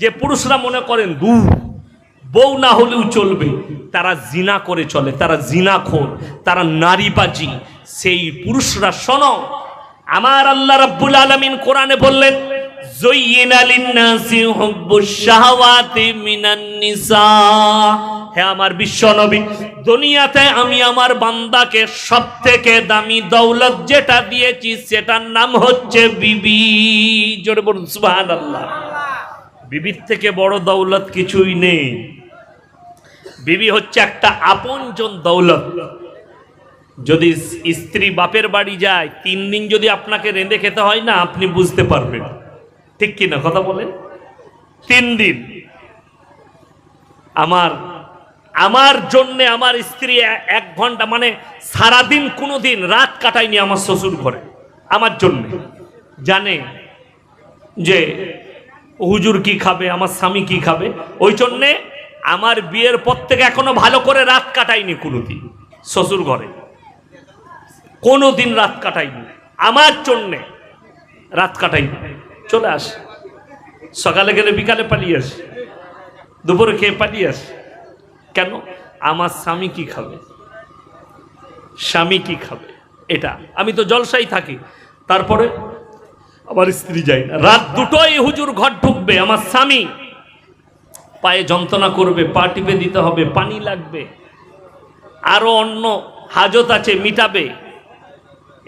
যে পুরুষরা মনে করেন দু বউ না হলেও চলবে। তারা জিনা করে চলে, তারা জিনাখোর তারা নারীবাজি। সেই পুরুষরা শোনো, আমার আল্লাহ রাব্বুল আলামিন কোরআনে বললেন আমার দুনিয়াতে আমি আমার বান্দাকে দামি দৌলত যেটা দিয়েছি, সেটার নাম হচ্ছে বিবি। জোরে বলুন, সুবহানাল্লাহ। বিবির থেকে বড় দৌলত কিছুই নেই। বিবি হচ্ছে একটা আপনজন দৌলত। যদি স্ত্রী বাপের বাড়ি যায়, তিন দিন যদি আপনাকে রেঁধে খেতে হয় না, আপনি বুঝতে পারবেন। ঠিক কি না কথা বলেন? তিন দিন। আমার আমার জন্যে আমার স্ত্রী এক ঘণ্টা মানে সারাদিন কোনো দিন রাত কাটায়নি আমার শ্বশুর ঘরে আমার জন্য। জানে যে হুজুর কি খাবে? আমার স্বামী কি খাবে? ওই জন্যে আমার বিয়ের পর থেকে এখনও ভালো করে রাত কাটাইনি কোনোদিন শ্বশুর ঘরে। কোনো দিন রাত কাটাইনি। আমার জন্যে রাত কাটাইনি। চলে আস। সকালে গেলে বিকালে পালিয়ে আস। দুপুরে খেয়ে পালিয়ে আস। কেন? আমার স্বামী কি খাবে? স্বামী কি খাবে? এটা। আমি তো জলসাই থাকি। তারপরে আমার স্ত্রী যায় না। রাত দুটোই হুজুর ঘর ঢুকবে, আমার স্বামী। পায়ে যন্ত্রণা করবে, পা টিপে দিতে হবে, পানি লাগবে, আরও অন্য হাজত আছে মিটাবে।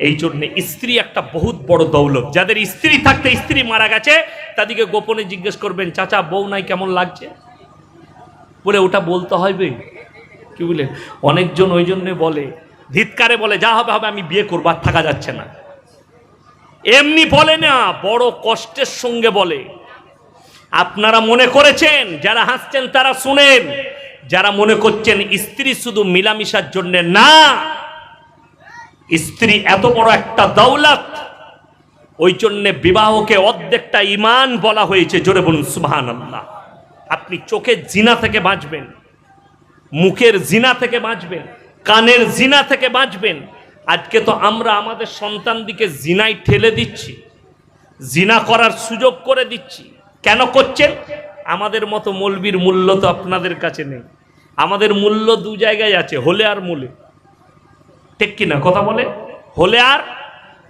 এই জন্য স্ত্রী একটা বহুত বড় দৌলত। যাদের স্ত্রী থাকতে স্ত্রী মারা গেছে, তাদেরকে গোপনে জিজ্ঞেস করবেন, চাচা, বউ নাই, কেমন লাগছে? বলে, ওটা বলতে হবে কি বলে? অনেকজন ওই জন্যে বলে, ধিৎকারে বলে, যা হবে হবে, আমি বিয়ে করব, আর থাকা যাচ্ছে না। এমনি বলে না, বড় কষ্টের সঙ্গে বলে। আপনারা মনে করেছেন, যারা হাসছেন তারা শুনেন। যারা মনে করছেন স্ত্রী শুধু মিলামিশার জন্য না, স্ত্রী এত বড় একটা দৌলত, ওই জন্য বিবাহকে অর্ধেকটা ইমান বলা হয়েছে, জোরে বলুন সুবহান আল্লাহ আপনি চোখের জিনা থেকে বাঁচবেন, মুখের জিনা থেকে বাঁচবেন, কানের জিনা থেকে বাঁচবেন আজকে তো আমরা আমাদের সন্তানদিকে জিনায় ঠেলে দিচ্ছি, জিনা করার সুযোগ করে দিচ্ছি। কেন করছেন? আমাদের মতো মলবির মূল্য তো আপনাদের কাছে নেই। আমাদের মূল্য দু জায়গায় আছে, হলে আর মূলে। ঠিক কিনা কথা বলে? হলে আর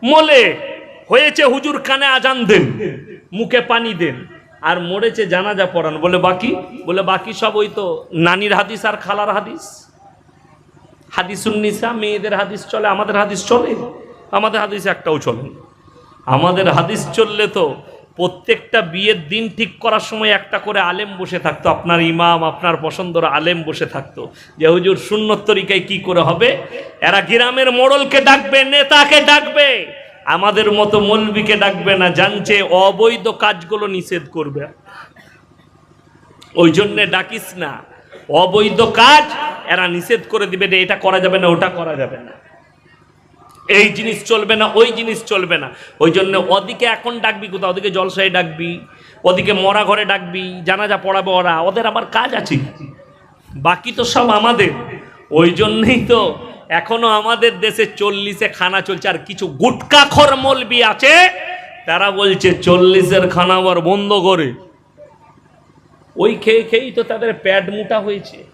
মলে। হয়েছে হুজুর কানে আজান দেন, মুখে পানি দেন, আর মরেছে জানাজা পড়ান। বলে বাকি? বলে বাকি সব ওই তো নানির হাদিস আর খালার হাদিস? হাদিসুন্নিসা মেয়েদের হাদিস চলে, আমাদের হাদিস চলে? আমাদের হাদিস একটাও চলে। আমাদের হাদিস চললে তো প্রত্যেকটা বিয়ের দিন ঠিক করার সময় একটা করে আলেম বসে থাকতো, আপনার ইমাম, আপনার পছন্দর আলেম বসে থাকতো। যে হুজুর সুন্নত তরিকায় কি করে হবে? এরা গ্রামের মোড়লকে ডাকবে, নেতাকে ডাকবে। আমাদের মতো মলবিকে ডাকবে না জানছে অবৈধ কাজগুলো নিষেধ করবে। ওই জন্যে ডাকিস না। অবৈধ কাজ, এরা নিষেধ করে দিবে যে এটা করা যাবে না, ওটা করা যাবে না। এই জিনিস চলবে না, ওই জিনিস চলবে না। ওই জন্য ওদিকে এখন ডাকবি কোথাও, ওদিকে জলসায় ডাকবি, ওদিকে মরা ঘরে ডাকবি, জানাজা পড়াবে ওরা, ওদের আবার কাজ আছে। বাকি তো সব আমাদের। ওই জন্যেই তো এখনও আমাদের দেশে চল্লিশে খানা চলছে, আর কিছু গুটকাখর মলবি আছে, তারা বলছে চল্লিশের খানা আবার বন্ধ করে। ওই খেয়ে খেয়েই তো তাদের প্যাড মোটা হয়েছে।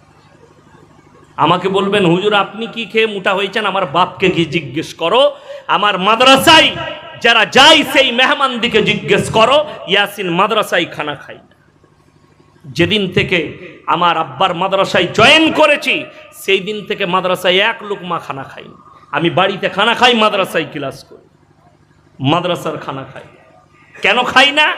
আমাকে বলবেন, হুজুর, আপনি কি খেয়ে মোটা হয়েছেন? আমার বাপকে কি জিজ্ঞেস করো। আমার মাদ্রাসায় যারা যায়, সেই মেহমান দিকে জিজ্ঞেস করো। ইয়াসিন, মাদ্রাসায় খানা খাই না। যেদিন থেকে আমার আব্বার মাদ্রাসায় জয়েন করেছি, সেই দিন থেকে মাদ্রাসায় এক লোকমা খানা খাই আমি বাড়িতে খানা খাই, মাদ্রাসায় ক্লাস করি। মাদ্রাসার খানা খাই কেন খাই না?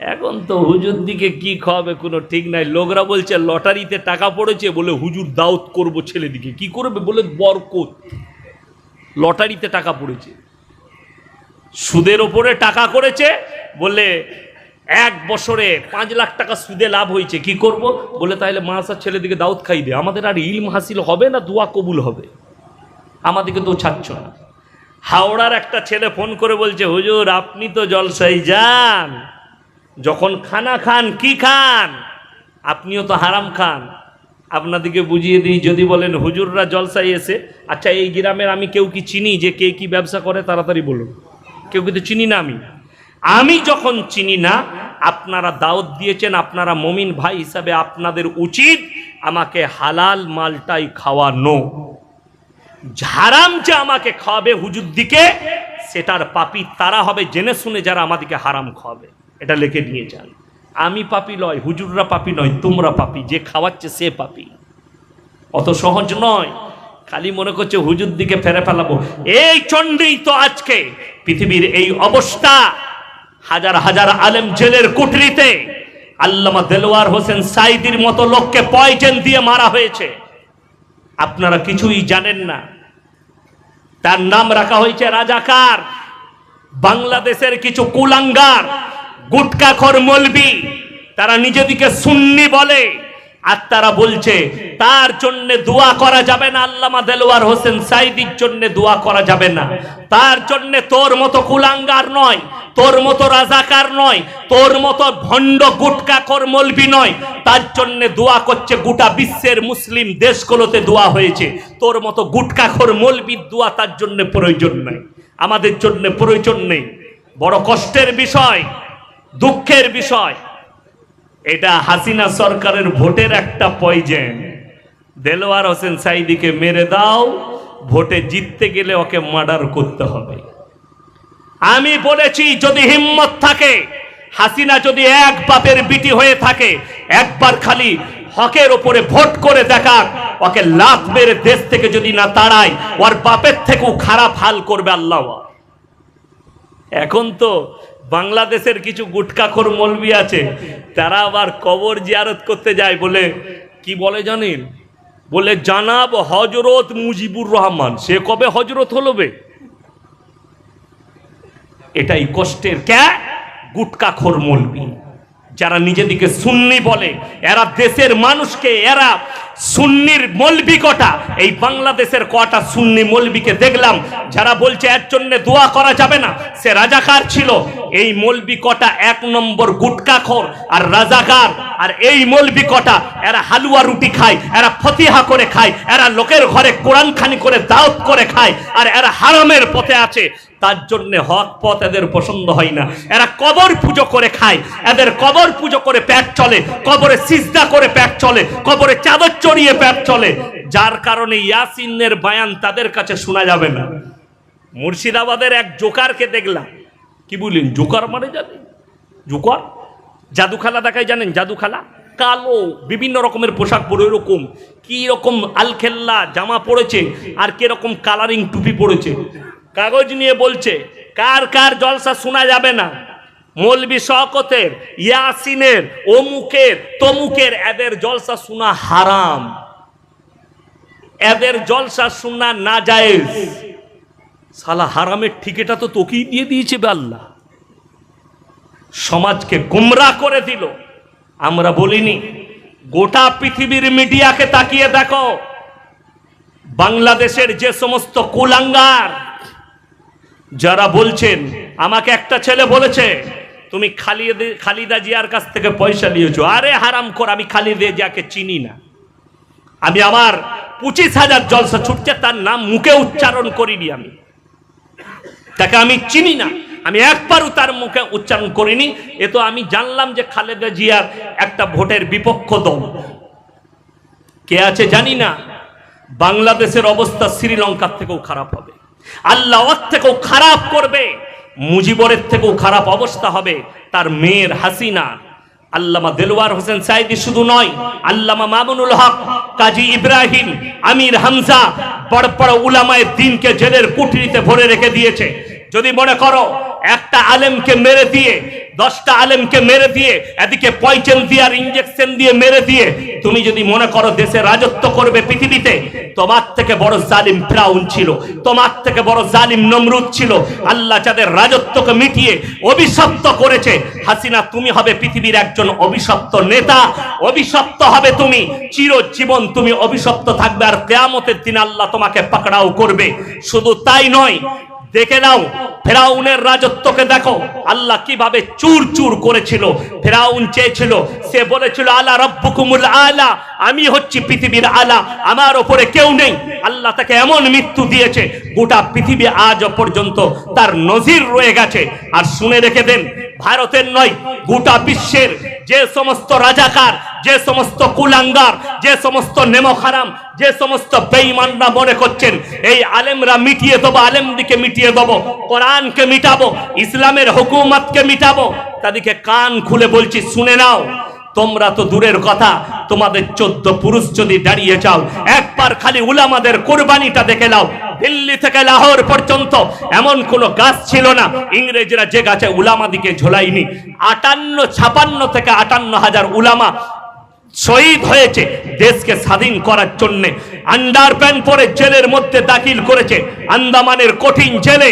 এখন তো হুজুর দিকে কি খাওয়াবে কোনো ঠিক নাই। লোকরা বলছে, লটারিতে টাকা পড়েছে বলে হুজুর দাউত করব ছেলেদিকে কি করবে? বলে বরকত। লটারিতে টাকা পড়েছে। সুদের ওপরে টাকা করেছে, বলে এক বছরে পাঁচ লাখ টাকা সুদে লাভ হয়েছে। কি করব? বলে তাহলে মাসার ছেলেদিকে দাউদ খাই দে। আমাদের আর ইলম হাসিল হবে না, দোয়া কবুল হবে? আমাদেরকে তো ছাড়ছ না। হাওড়ার একটা ছেলে ফোন করে বলছে, হুজুর, আপনি তো জলসাই যান। যখন খানা খান, কি খান? আপনিও তো হারাম খান। আপনাদেরকে বুঝিয়ে দিই, যদি বলেন হুজুররা জলসাই এসে আচ্ছা এই গ্রামের আমি কেউ কি চিনি? যে কে কি ব্যবসা করে, তাড়াতাড়ি বলুন। কেউ কিন্তু চিনি না আমি। আমি যখন চিনি না, আপনারা দাওয়াত দিয়েছেন, আপনারা মমিন ভাই হিসাবে আপনাদের উচিত আমাকে হালাল মালটাই খাওয়ানো। ঝারাম যে আমাকে খাওয়াবে হুজুর দিকে, সেটার পাপি তারা হবে, জেনে শুনে যারা আমাদেরকে হারাম খাওয়াবে। এটা লিখে নিয়ে যান। আমি পাপি নয়, হুজুররা পাপি নয়, তোমরা পাপি, যে খাওয়াচ্ছে সে পাপি। অত সহজ নয়। খালি মনে করছে হুজুর দিকে ফেরে ফেলাবো। এই চণ্ডেই তো আজকে পৃথিবীর এই অবস্থা। হাজার হাজার আলেম জেলের কুটরিতে আল্লামা দেলোয়ার হোসেন সাইদির মতো লোককে পয়জেন দিয়ে মারা হয়েছে। আপনারা কিছুই জানেন না। তার নাম রাখা হয়েছে রাজাকার। বাংলাদেশের কিছু কুলাঙ্গার গুটকাখর মলবি। তারা নিজেদিকে সুন্নি বলে, আর তারা বলছে, তার জন্য দোয়া করা যাবে না আল্লামা দেলোয়ার হোসেন সাইদির জন্য দোয়া করা যাবে না। তার জন্য তোর মতো কুলাঙ্গার নয়, তোর মতো রাজাকার নয়, তোর মতো ভণ্ড গুটকাখর মলবি নয়। তার জন্য দোয়া করছে গোটা বিশ্বের মুসলিম দেশগুলোতে দোয়া হয়েছে। তোর মতো গুটকাখর মলবির দোয়া তার জন্য প্রয়োজন নাই। আমাদের জন্য প্রয়োজন নেই। বড় কষ্টের বিষয়। দুঃখের বিষয়। এটা হাসিনা সরকারের ভোটের একটা পয়জেন দেলোয়ার হোসেন সাইদিকে মেরে দাও, ভোটে জিততে গেলে ওকে মার্ডার করতে হবে। আমি বলেছি, যদি হিম্মত থাকে, হাসিনা যদি এক বাপের বিটি হয়ে থাকে, একবার খালি হকের ওপরে ভোট করে দেখাক, ওকে লাত মেরে দেশ থেকে যদি না তাড়ায়, ওর বাপের থেকেও খারাপ হাল করবে আল্লাহ। এখন তো বাংলাদেশের কিছু গুটকাখোর মলবি আছে, তারা আবার কবর জিয়ারত করতে যায় বলে, কি বলে জানেন বলে, জানাব হজরত মুজিবুর রহমান। সে কবে হজরত হলবে এটাই কষ্টের ক্যা গুটকাখোর মলবি। যারা নিজেদিকে সুন্নি বলে, এরা দেশের মানুষকে, এরা সুন্নির মলবি কটা। এই বাংলাদেশের কটা সুন্নি মলবিকে দেখলাম, যারা বলছে এর জন্য দোয়া করা যাবে না, সে রাজাকার ছিল। এই মলবি কটা এক নম্বর গুটকাখোর আর রাজাকার, আর এই মলবি কটা এরা হালুয়া রুটি খায়, এরা ফতিহা করে খায়, এরা লোকের ঘরে কোরআন খানি করে দাওয়াত করে খায়, আর এরা হারামের পথে আছে। তার জন্য হক পথ এদের পছন্দ হয় না। এরা কবর পুজো করে খায়। এদের কবর পুজো করে পেট চলে। কবরে সিজদা করে পেট চলে। কবরে চাদর চড়িয়ে পেট চলে। যার কারণে ইয়াসিনের বায়ান তাদের কাছে শোনা যাবে না। মুর্শিদাবাদের এক জোকারকে দেখলাম। কি বললেন, জোকার মানে জানেন? জোকার? জাদুখালা দেখায় জানেন? জাদুখালা? কালো, বিভিন্ন রকমের পোশাক পরে এরকম কি রকম আলখেল্লা, জামা পড়েছে, আর কীরকম কালারিং টুপি পড়েছে। কাগজ নিয়ে বলছে, কার কার জলসা শোনা যাবে না? মৌলবি শকতের ইয়াসিনের, অমুকের, তমুকের এদের জলসা শোনা হারাম। এদের জলসা শোনা না যায় সালা হারামের ঠিকেটা তো তোকেই দিয়ে দিয়েছে আল্লাহ। সমাজকে গুমরা করে দিল। আমরা বলিনি, গোটা পৃথিবীর মিডিয়াকে তাকিয়ে দেখো। বাংলাদেশের যে সমস্ত কুলাঙ্গার যারা বলছেন, আমাকে একটা ছেলে বলেছে, তুমি খালিদে, খালিদা জিয়ার কাছ থেকে পয়সা নিয়েছো। আরে হারাম কর আমি খালিদা জিয়াকে চিনি না। আমি আমার পঁচিশ হাজার জলসা ছুটছে, তার নাম মুখে উচ্চারণ করিনি আমি। তাকে আমি চিনি না। আমি একবারও তার মুখে উচ্চারণ করিনি। এ তো আমি জানলাম যে খালেদা জিয়ার একটা ভোটের বিপক্ষ দল। কে আছে জানি না। বাংলাদেশের অবস্থা শ্রীলঙ্কার থেকেও খারাপ হবে। আল্লাহ ওর থেকেও খারাপ করবে, মুজিবরের থেকেও খারাপ অবস্থা হবে, তার মেয়ের হাসিনা। আল্লামা দেলোয়ার হোসেন সাইদি শুধু নয়, আল্লামা মামুনুল হক, কাজী ইব্রাহিম, আমির হামজা, বড় বড় উলামায় দিনকে জেলের কুঠরিতে ভরে রেখে দিয়েছে। যদি মনে করো একটা আলেমকে মেরে দিয়ে, দশটা আলেমকে মেরে দিয়ে, এদিকে পয়চেন দিয়ে আর ইঞ্জেকশন দিয়ে মেরে দিয়ে, তুমি যদি মনে করো দেশে রাজত্ব করবে পৃথিবীতে, তোমার থেকে বড় জালিম ফ্রাউন ছিল, তোমার থেকে বড় জালিম নমরুদ ছিল। আল্লাহ যাদের রাজত্বকে মিটিয়ে অভিশপ্ত করেছে, হাসিনা তুমি হবে পৃথিবীর একজন অভিশপ্ত নেতা, অভিশপ্ত হবে তুমি। চিরজীবন তুমি অভিশপ্ত থাকবে আর কেয়ামতের দিন আল্লাহ তোমাকে পাকড়াও করবে। শুধু তাই নয় দেখে নাও, ফেরাউনের রাজত্বকে দেখো। আল্লাহ কীভাবে চুর চুর করেছিল। ফেরাউন চেয়েছিল, সে বলেছিল, আলা রব্বুকুমুল আলা, আমি হচ্ছি পৃথিবীর আলা, আমার ওপরে কেউ নেই। আল্লাহ তাকে এমন মৃত্যু দিয়েছে, গোটা পৃথিবী আজ পর্যন্ত তার নজির রয়ে গেছে। আর শুনে রেখে দেন ভারতের নয়, গোটা বিশ্বের যে সমস্ত রাজাকার, যে সমস্ত কুলাঙ্গার, যে সমস্ত নেমখারাম যে সমস্ত বেঈমানরা মনে করছেন, এই আলেমরা মিটিয়ে দেবো, আলেমদিকে মিটিয়ে দেবো, কোরআনকে মিটাবো, ইসলামের হুকুমতকে মিটাবো। তাদেরকে কান খুলে বলছি, শুনে নাও। তোমরা তো দূরের কথা। তোমাদের চোদ্দ পুরুষ যদি দাঁড়িয়ে যাও, একবার খালি উলামাদের কোরবানিটা দেখে নাও। দিল্লি থেকে লাহোর পর্যন্ত এমন কোনো গাছ ছিল না। ইংরেজরা যে গাছে উলামা দিকে ঝোলাইনি আটান্ন, ছাপান্ন থেকে আটান্ন হাজার উলামা শহীদ হয়েছে দেশকে স্বাধীন করার জন্যে। আন্ডার প্যান্ট পরে জেলের মধ্যে দাখিল করেছে আন্দামানের কঠিন জেলে।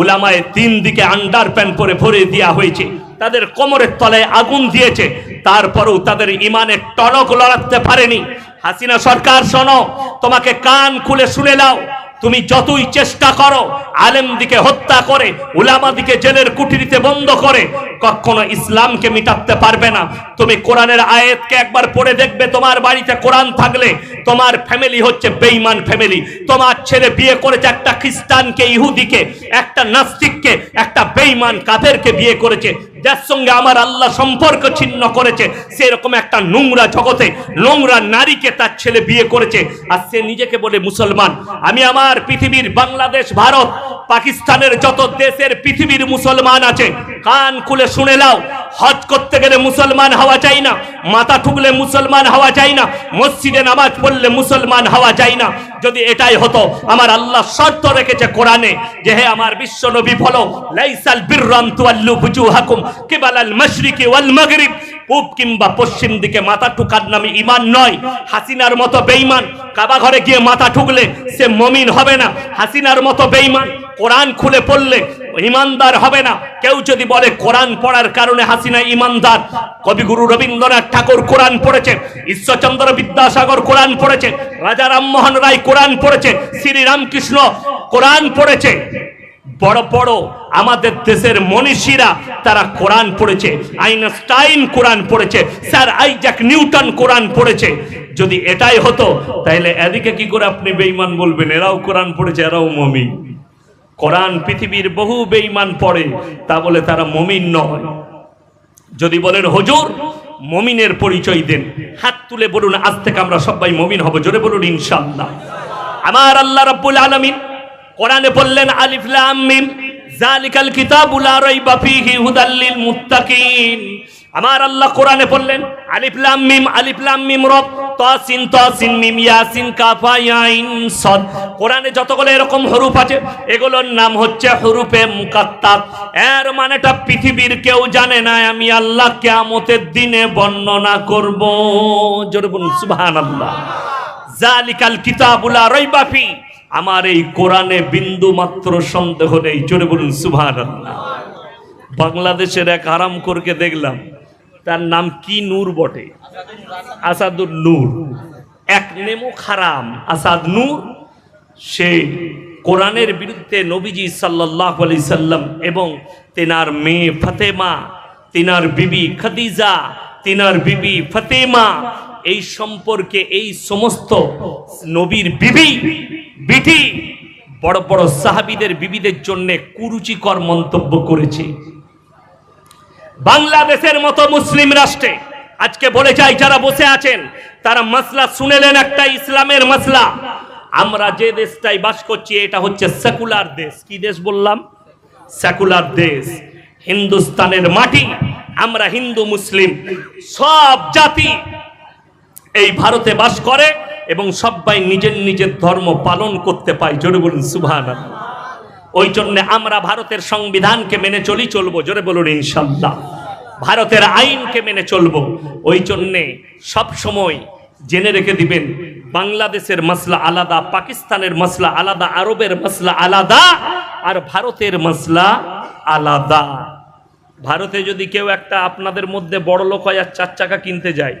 উলামায় তিন দিকে আন্ডার প্যান্ট পরে ভরে দেওয়া হয়েছে। তাদের কোমরের তলায় আগুন দিয়েছে। তারপরেও তাদের ইমানের টনক লড়াতে পারেনি। হাসিনা সরকার, শোনো, তোমাকে কান খুলে শুনে নাও। তুমি যতই চেষ্টা করো আলেম দিকে হত্যা করে উলামা দিকে জেলের কুটিরিতে বন্ধ করে, কখনো ইসলামকে মিটাতে পারবে না। তুমি কোরআনের আয়াতকে একবার পড়ে দেখবে, তোমার বাড়িতে কোরআন থাকলে তোমার ফ্যামিলি হচ্ছে বেঈমান ফ্যামিলি তোমার ছেলে বিয়ে করেছে একটা খ্রিস্টানকে, ইহুদিকে, একটা নাস্তিককে, একটা বেঈমান কাফেরকে বিয়ে করেছে। যার সঙ্গে আমার আল্লাহ সম্পর্ক ছিন্ন করেছে। সেরকম একটা নোংরা জগতে নোংরা নারীকে তার ছেলে বিয়ে করেছে। আর সে নিজেকে বলে মুসলমান। আমি আমার পৃথিবীর বাংলাদেশ, ভারত, পাকিস্তানের যত দেশের পৃথিবীর মুসলমান আছে, কান খুলে শুনে নাও। হজ করতে গেলে মুসলমান হওয়া চাই না। মাথা ঠুকলে মুসলমান হওয়া যায় না। মসজিদে নামাজ পড়লে মুসলমান হওয়া যায় না। যদি এটাই হতো, আমার আল্লাহ শর্ত রেখেছে কোরআনে যে, হে আমার বিশ্ব নবী, বলো, লাইসাল বিররাম তুয়াল্লু বুজুহাকুম কিবালাল মাশরিকি ওয়াল মাগরিব। পূব কিংবা পশ্চিম দিকে মাথা ঠুকার নামে ইমান নয়। হাসিনার মতো বেঈমান, কাবা ঘরে গিয়ে মাথা ঠুকলে সে মমিন হবে না। হাসিনার মতো বেঈমান, কোরআন খুলে পড়লে ইমানদার হবে না। কেউ যদি বলে কোরআন পড়ার কারণে হাসিনা ইমানদার, কবিগুরু রবীন্দ্রনাথ ঠাকুর কোরআন পড়েছে, ঈশ্বরচন্দ্র বিদ্যাসাগর কোরআন পড়েছে, রাজা রামমোহন রায় কোরআন পড়েছে শ্রী রামকৃষ্ণ কোরআন পড়েছে। বড় বড় আমাদের দেশের মনীষীরা তারা কোরআন পড়েছে, আইনস্টাইন কোরআন পড়েছে, স্যার আইজাক নিউটন কোরআন পড়েছে। যদি এটাই হতো, তাহলে এদিকে কি করে আপনি বেঈমান বলবেন? এরাও কোরআন পড়েছে, এরাও মমিন। কোরআন পৃথিবীর বহু বেঈমান পড়ে, তা বলে তারা মমিন নয়। যদি বলেন, হজুর, মমিনের পরিচয় দেন। হাত তুলে বলুন, আজ থেকে আমরা সবাই মমিন হব। জোরে বলুন ইনশাল্লাহ আমার আল্লাহ রাব্বুল আলামিন কোরআনে বললেন, আলিফ মিম জালিকাল কিতাবু লা রাইবা ফীহি হুদাল মুত্তাকিন। আমার আল্লাহ কোরআনে বললেন, আলিফ লাম মিম, আলিফ লাম মিম রব, তাসিন তাসিন মিম ইয়াসিন কাফা ইয়াইন সদ কোরআনে যতগুলো এরকম হরুফ আছে, এগুলোর নাম হচ্ছে হরুফে মুকাত্তাব এর মানেটা পৃথিবীর কেউ জানে না, আমি আল্লাহ কিয়ামতের দিনে বর্ণনা করব। জোরে বলুন, সুবহানাল্লাহ। জালিকাল কিতাবুলা রইবাফি আমার এই কোরআনে বিন্দু মাত্র সন্দেহ নেই, জোরে বলুন, সুবহানাল্লাহ। বাংলাদেশের এক আরাম করকে দেখলাম তার নাম কি নূর বটে? আসাদুর নূর। এক নেমো খারাম, আসাদ নূর, সে কোরআনের বিরুদ্ধে নবীজি সাল্লাহ আলি সাল্লাম এবং তেনার মেয়ে ফতেমা, তিনার বিবি খাদিজা, তিনার বিবি ফতেমা, এই সম্পর্কে এই সমস্ত নবীর বিবি বিধি বড় বড় সাহাবিদের বিবিদের জন্য কুরুচিকর মন্তব্য করেছে। বাংলাদেশের মতো মুসলিম রাষ্ট্রে, আজকে বলে যাই যারা বসে আছেন, তারা মাসলা শুনেলেন একটা ইসলামের মাসলা। আমরা যে দেশটাই বাস করছি, এটা হচ্ছে সেকুলার দেশ। কি দেশ বললাম? সেকুলার দেশ। হিন্দুস্তানের মাটি, আমরা হিন্দু মুসলিম। সব জাতি এই ভারতে বাস করে এবং সবাই নিজের নিজের ধর্ম পালন করতে পায়। জোরে বলুন সুভান ওই জন্য আমরা ভারতের সংবিধানকে মেনে চলি চলবো, জোরে বলুন ইনশাল্লাহ। ভারতের আইনকে মেনে চলবো ওই জন্যে সব সময় জেনে রেখে দিবেন, বাংলাদেশের মশলা আলাদা, পাকিস্তানের মশলা আলাদা, আরবের মশলা আলাদা, আর ভারতের মশলা আলাদা। ভারতে যদি কেউ একটা আপনাদের মধ্যে বড় লোক হয় আর চার চাকা কিনতে যায়,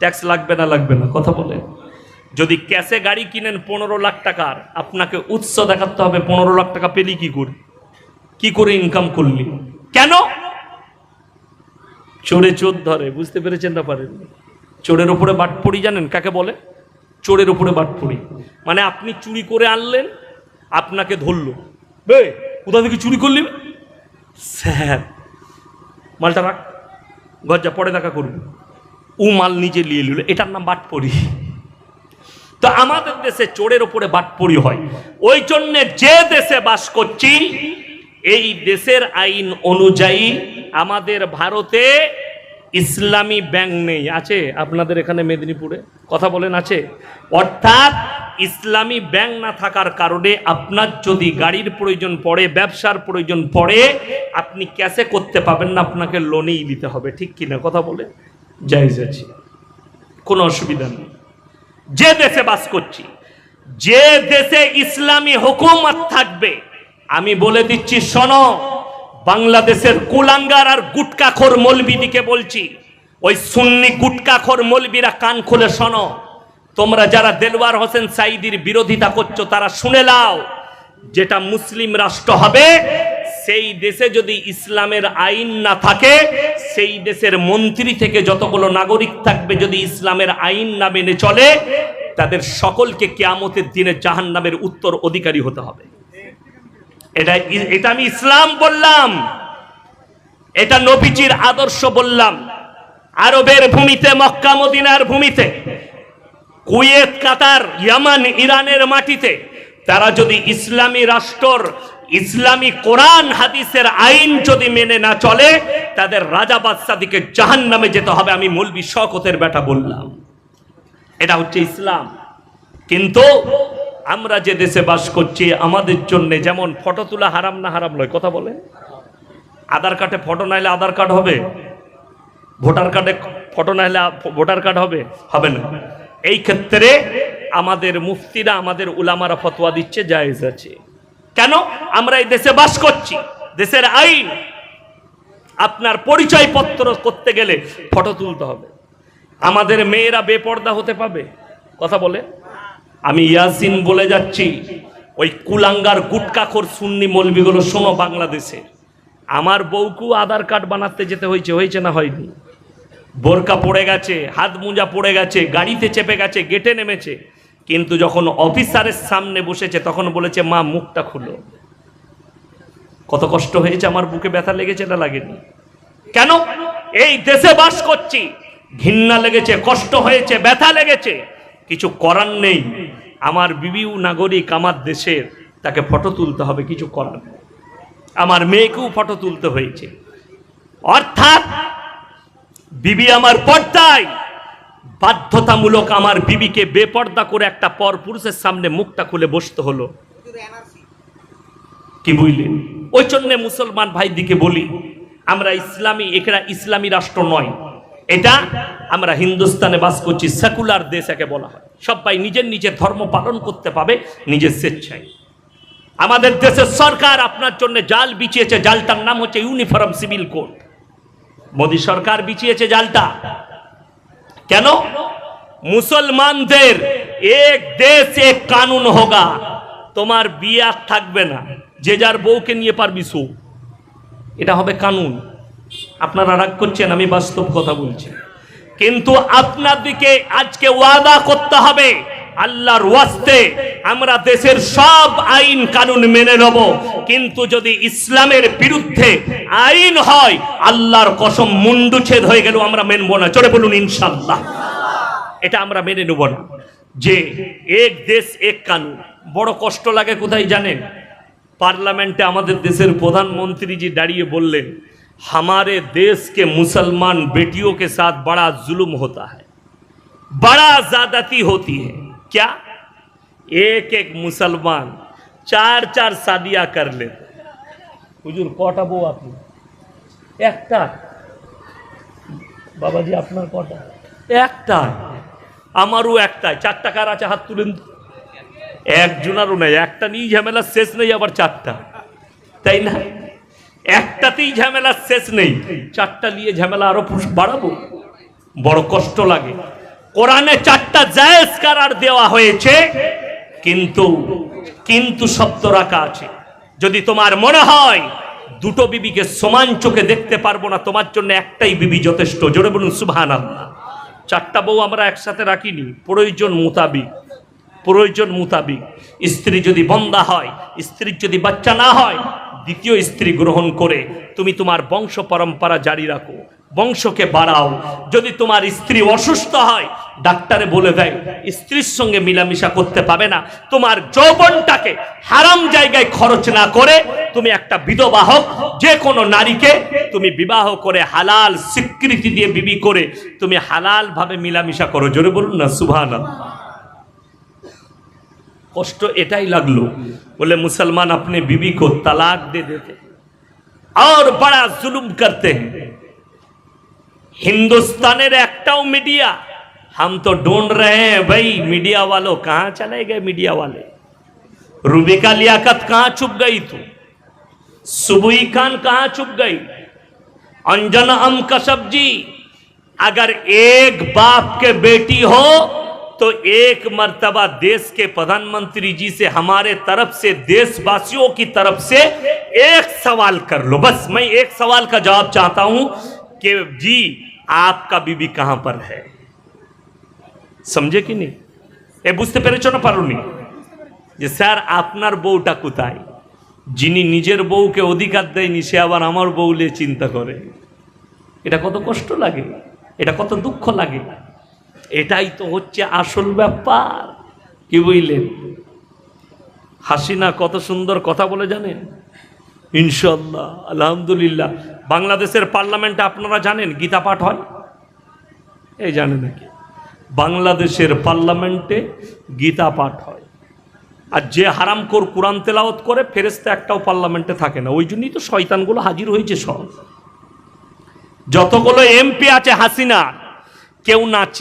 ট্যাক্স লাগবে না লাগবে না, কথা বলে যদি ক্যাশে গাড়ি কিনেন পনেরো লাখ টাকার, আপনাকে উৎস দেখাতে হবে পনেরো লাখ টাকা পেলি কি করে? কি করে ইনকাম করলি? কেন? চোরে চোর ধরে, বুঝতে পেরেছেন না পারেন চোরের উপরে বাটপড়ি জানেন? কাকে বলে? চোরের উপরে বাটপড়ি। মানে আপনি চুরি করে আনলেন, আপনাকে ধরলো। বে, কোথা থেকে চুরি করলি স্যার, মালটা রাখ, ঘর যা পরে দেখা করবি। ও মাল নিজে নিয়ে নিল, এটার নাম বাটপরি তো আমাদের দেশে চোরের ওপরে বাটপরি হয়। ওই জন্য যে দেশে বাস করছি, এই দেশের আইন অনুযায়ী আমাদের ভারতে ইসলামী ব্যাংক নেই। আছে আপনাদের এখানে মেদিনীপুরে? কথা বলেন, আছে? অর্থাৎ ইসলামী ব্যাংক না থাকার কারণে আপনার যদি গাড়ির প্রয়োজন পড়ে, ব্যবসার প্রয়োজন পড়ে, আপনি ক্যাশে করতে পাবেন না, আপনাকে লোনেই নিতে হবে। ঠিক কিনা? কথা বলে? জায়জ আছে কোনো অসুবিধা নেই। যে দেশে বাস করছি, যে দেশে ইসলামী হুকুমত থাকবে, আমি বলে দিচ্ছি, শোনো, বাংলাদেশের কুলাঙ্গার আর গুটকাখোর মলবিদিকে বলছি, ওই সুন্নি গুটকাখোর মলবিরা কান খুলে শোনো, তোমরা যারা দেলওয়ার হোসেন সাইদির বিরোধিতা করছ, তারা শুনে লাও যেটা মুসলিম রাষ্ট্র হবে সেই দেশে যদি ইসলামের আইন না থাকে, সেই দেশের মন্ত্রী থেকে যতগুলো নাগরিক থাকবে যদি ইসলামের আইন না মেনে চলে, তাদের সকলকে কেয়ামতের দিনে জাহান নামের উত্তর অধিকারী হতে হবে। এটা এটা আমি ইসলাম বললাম। এটা নবীজির আদর্শ বললাম। আরবের ভূমিতে, মক্কা, মদিনার ভূমিতে, কুয়েত, কাতার, ইয়ামান, ইরানের মাটিতে, তারা যদি ইসলামী রাষ্ট্রর ইসলামী কোরআন, হাদিসের আইন যদি মেনে না চলে, তাদের রাজা বাদশাদিকে জাহান নামে যেতে হবে, আমি মৌলবি শকতের বেটা বললাম। এটা হচ্ছে ইসলাম। কিন্তু আমরা যে দেশে বাস করছি, আমাদের জন্য যেমন ফটো তোলা হারাম না হারাম নয়, কথা বলে আধার কার্ডে ফটো নাইলে আধার কার্ড হবে? ভোটার কার্ডে ফটো নাইলে ভোটার কার্ড হবে? হবে না। এই ক্ষেত্রে আমাদের মুফতিরা, আমাদের উলামারা ফতোয়া দিচ্ছে, জায়েজ আছে। কেন? আমরা এই দেশে বাস করছি। দেশের আইন। আপনার পরিচয়পত্র করতে গেলে ফটো তুলতে হবে। আমাদের মেয়েরা বেপর্দা হতে পাবে। কথা বলে। আমি ইয়াসিন বলে যাচ্ছি। ওই কুলাঙ্গার গুটকাখোর সুন্নি মলবিগুলো শোনো বাংলাদেশে। আমার বউকু আধার কার্ড বানাতে যেতে হয়েছে হয়েছে না হয়নি? বোরকা পড়ে গেছে, হাত মোজা পড়ে গেছে, গাড়িতে চেপে গেছে, গেটে নেমেছে। কিন্তু যখন অফিসারের সামনে বসেছে, তখন বলেছে, মা, মুখটা খুলো। কত কষ্ট হয়েছে, আমার বুকে ব্যথা লেগেছে না লাগেনি? কেন? এই দেশে বাস করছি। ঘৃণা লেগেছে, কষ্ট হয়েছে, ব্যথা লেগেছে। কিছু করার নেই। আমার বিবিউ নাগরিক আমার দেশের, তাকে ফটো তুলতে হবে, কিছু করার। আমার মেয়েকেও ফটো তুলতে হয়েছে। অর্থাৎ, বিবি আমার পর্দায়। বাধ্যতামূলক আমার বিবিকে বেপর্দা করে একটা পর পুরুষের সামনে মুখটা খুলে বসতে হলো। কি বুঝলেন? ওই জন্য মুসলমান ভাই দিকে বলি, আমরা ইসলামী এখানে ইসলামী রাষ্ট্র নয়। এটা আমরা হিন্দুস্তানে বাস করছি, সেকুলার দেশ একে বলা হয়। সবাই নিজের নিজের ধর্ম পালন করতে পাবে, নিজের স্বেচ্ছায়। আমাদের দেশের সরকার আপনার জন্য জাল বিছিয়েছে, জালটার নাম হচ্ছে ইউনিফর্ম সিভিল কোড মোদী সরকার বিছিয়েছে জালটা। কেন? মুসলমানদের এক দেশ, এক কানুন হোগা। তোমার বিয়ে থাকবে না। যে যার বউকে নিয়ে পারবি সু এটা হবে কানুন। আপনারা রাগ করছেন, আমি বাস্তব কথা বলছি। কিন্তু আপনাদেরকে আজকে ওয়াদা করতে হবে। আল্লাহর ওয়াস্তে আমরা দেশের সব আইন কানুন মেনে নেব কিন্তু যদি ইসলামের বিরুদ্ধে আইন হয় আল্লাহর কসম মুন্ডুচ্ছেদ হয়ে গেল আমরা মেনব না চলে বলুন ইনশাল্লাহ এটা আমরা মেনে নেব না যে এক দেশ এক কানুন বড় কষ্ট লাগে কোথায় জানেন পার্লামেন্টে আমাদের দেশের প্রধানমন্ত্রী জি দাঁড়িয়ে বললেন हमारे देश के मुसलमान बेटियों के साथ बड़ा जुल्म होता है बड़ा ज्यादती होती है क्या एक एक मुसलमान चार चार शादियां कर लेते হুজুর কটা বউ আপনি একটা বাবাজি আপনার কটা একটা আমারও একটাই চারটা কার আছে হাত তুলেন তো। একজনারও নেই একটা নিয়ে ঝামেলা শেষ নেই আবার চারটা তাই না একটাতেই ঝামেলা শেষ নেই চারটা নিয়ে ঝামেলা আরো পুরুষ বাড়াবো বড় কষ্ট লাগে কোরআনে চারটা জায়েজ কারার দেওয়া হয়েছে, কিন্তু কিন্তু শব্দ রাখা আছে। যদি তোমার মনে হয় দুটো বিবিকে সমান চোখে দেখতে পারব না, তোমার জন্য একটাই বিবি যথেষ্ট। জোরে বলুন সুবহান আল্লাহ চারটা বউ আমরা একসাথে রাখিনি, প্রয়োজন মোতাবিক প্রয়োজন মোতাবিক। স্ত্রী যদি বন্দা হয় স্ত্রীর যদি বাচ্চা না হয়, দ্বিতীয় স্ত্রী গ্রহণ করে তুমি তোমার বংশ পরম্পরা জারি রাখো, বংশকে বাড়াও। যদি তোমার স্ত্রী অসুস্থ হয় ডাক্তারে বলে দেয়, স্ত্রীর সঙ্গে মিলামিশা করতে পাবে না। তোমার যৌবনটাকে হারাম জায়গায় খরচ না করে তুমি একটা বিধবা হোক যে কোনো নারীকে তুমি বিবাহ করে হালাল স্বীকৃতি দিয়ে বিবি করে তুমি হালালভাবে মিলামিশা করো। জোরে বলুন না সুভানা কষ্ট এটাই লাগল, বলে মুসলমান আপনি বিবি কো তালাক দে দেতে। আর বড়া জুলুম করতে। হিন্দুস্তানের একটাও মিডিয়া हम तो ढूंढ रहे हैं, भाई, मीडिया वालों, कहाँ चले गए मीडिया वाले? रूबिका लियाकत कहाँ छुप गई तू? सुबुई खान कहाँ छुप गई? अंजन अम कशब जी, अगर एक बाप के बेटी हो तो एक मर्तबा देश के प्रधानमंत्री जी से, हमारे तरफ़ से, देशवासियों की तरफ़ से एक सवाल कर लो। बस मैं एक सवाल का जवाब चाहता हूँ कि जी, आपका बीबी कहाँ पर है? সমঝে কি নি এ বুঝতে পেরেছ না পারুনি যে স্যার আপনার বউটা কোথায় যিনি নিজের বউকে অধিকার দেয়নি সে আবার আমার বউ নিয়ে চিন্তা করে এটা কত কষ্ট লাগে এটা কত দুঃখ লাগে এটাই তো হচ্ছে আসল ব্যাপার কি বুঝলেন হাসিনা কত সুন্দর কথা বলে জানেন? ইনশাল্লাহ আলহামদুলিল্লাহ। বাংলাদেশের পার্লামেন্টে আপনারা জানেন গীতা পাঠ হয়? এই জানে নাকি? বাংলাদেশের পার্লামেন্টে গীতা পাঠ হয়। আর যে হারাম কোর কোরআন তেলাওত করে ফেরেস্তে একটাও পার্লামেন্টে থাকে না। ওই জন্যই তো শয়তানগুলো হাজির হয়েছে সব। যতগুলো এমপি আছে, হাসিনা, কেউ নাচে।